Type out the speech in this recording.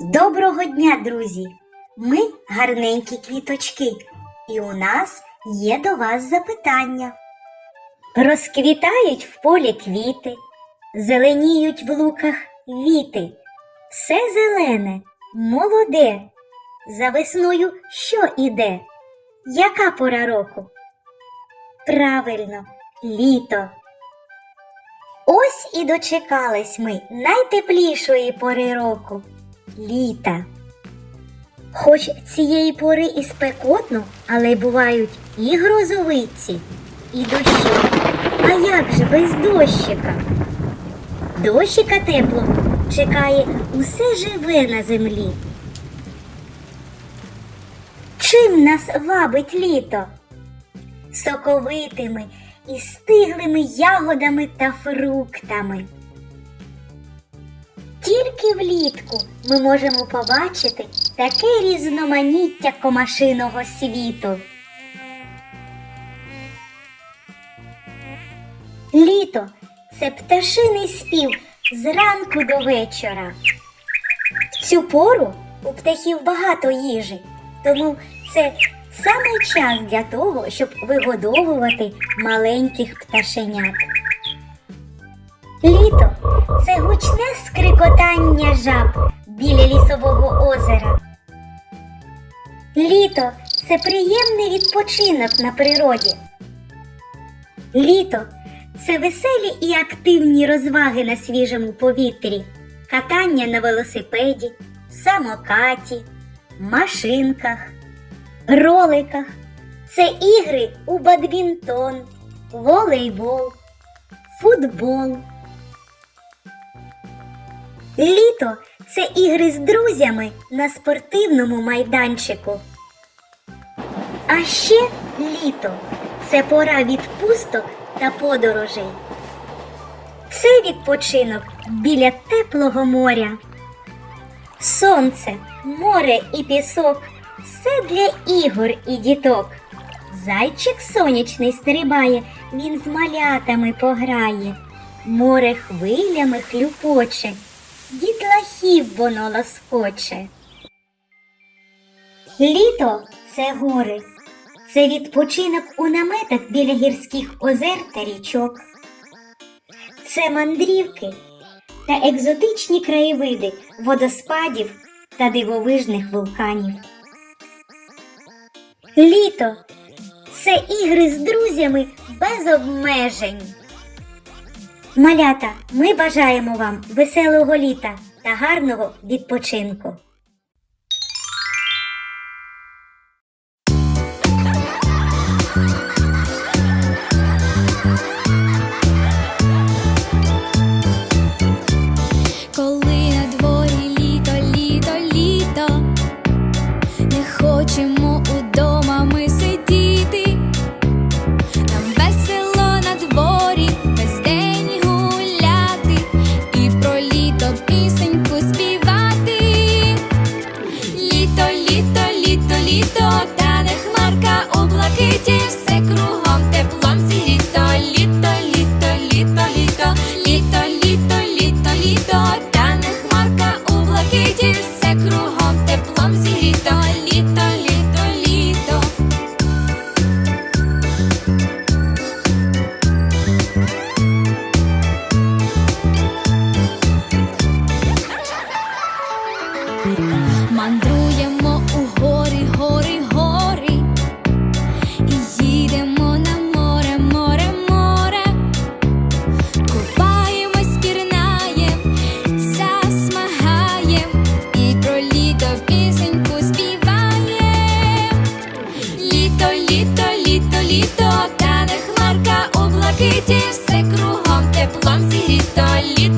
Доброго дня, друзі! Ми гарненькі квіточки, і у нас є до вас запитання. Розквітають в полі квіти, зеленіють в луках віти. Все зелене, молоде. За весною що іде? Яка пора року? Правильно, літо. Ось і дочекались ми найтеплішої пори року літа. Хоч цієї пори і спекотно, але бувають і грозовиці, і дощі. А як же без дощика? Дощика теплого чекає усе живе на землі. Чим нас вабить літо? Соковитими і стиглими ягодами та фруктами. Тільки влітку ми можемо побачити таке різноманіття комашиного світу. Літо це пташиний спів зранку до вечора. В цю пору у птахів багато їжі, тому це саме час для того, щоб вигодовувати маленьких пташенят. Літо це гучне скрикотання жаб біля лісового озера. Літо це приємний відпочинок на природі. Літо це веселі і активні розваги на свіжому повітрі, катання на велосипеді, самокаті, машинках, роликах. Це ігри у бадмінтон, волейбол, футбол. Літо це ігри з друзями на спортивному майданчику. А ще літо це пора відпусток та подорожей. Це відпочинок біля теплого моря. Сонце, море і пісок все для ігор і діток. Зайчик сонячний стрибає, він з малятами пограє. Море хвилями хлюпоче, дітлахів воно лоскоче. Літо це гори. Це відпочинок у наметах біля гірських озер та річок. Це мандрівки та екзотичні краєвиди водоспадів та дивовижних вулканів. Літо це ігри з друзями без обмежень. Малята, ми бажаємо вам веселого літа та гарного відпочинку. Літо, та не хмарка у блакиті, все кругом теплом зігріто. Літо,